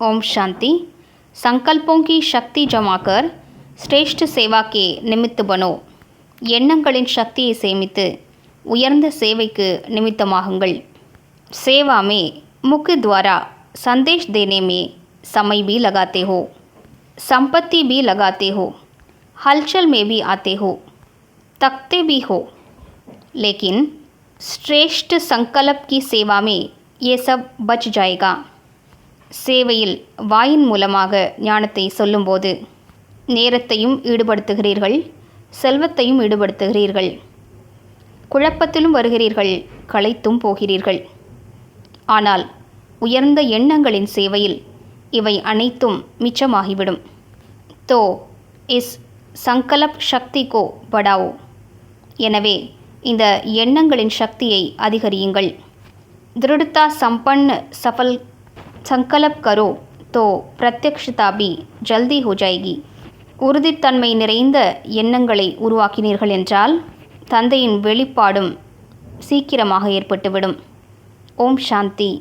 ओम शांति संकल्पों की शक्ति जमा कर श्रेष्ठ सेवा के निमित्त बनो எண்ணங்களின் சக்தியை சேமித்து உயர்ந்த சேவைக்கு நிமித்தமாகுங்கள் सेवा में मुख्य द्वारा संदेश देने में समय भी लगाते हो संपत्ति भी लगाते हो हलचल में भी आते हो तकते भी हो लेकिन श्रेष्ठ संकल्प की सेवा में ये सब बच जाएगा சேவையில் வாயின் மூலமாக ஞானத்தை சொல்லும்போது நேரத்தையும் ஈடுபடுத்துகிறீர்கள் செல்வத்தையும் ஈடுபடுத்துகிறீர்கள். குழப்பத்திலும் வருகிறீர்கள் களைத்தும் போகிறீர்கள். ஆனால் உயர்ந்த எண்ணங்களின் சேவையில் இவை அனைத்தும் மிச்சமாகிவிடும். தோ இஸ் சங்கலப் சக்தி கோ படாவோ. எனவே இந்த எண்ணங்களின் சக்தியை அதிகரியுங்கள். திருடதா சம்பன் சஃபல் சங்கலப் கரோ தோ பிரத்யக்ஷதா பி ஜல்தி ஹோ ஜாய்கி. உறுதித்தன்மை நிறைந்த எண்ணங்களை உருவாக்கினீர்கள் என்றால் தந்தையின் வெளிப்பாடும் சீக்கிரமாக ஏற்பட்டுவிடும். ஓம் சாந்தி.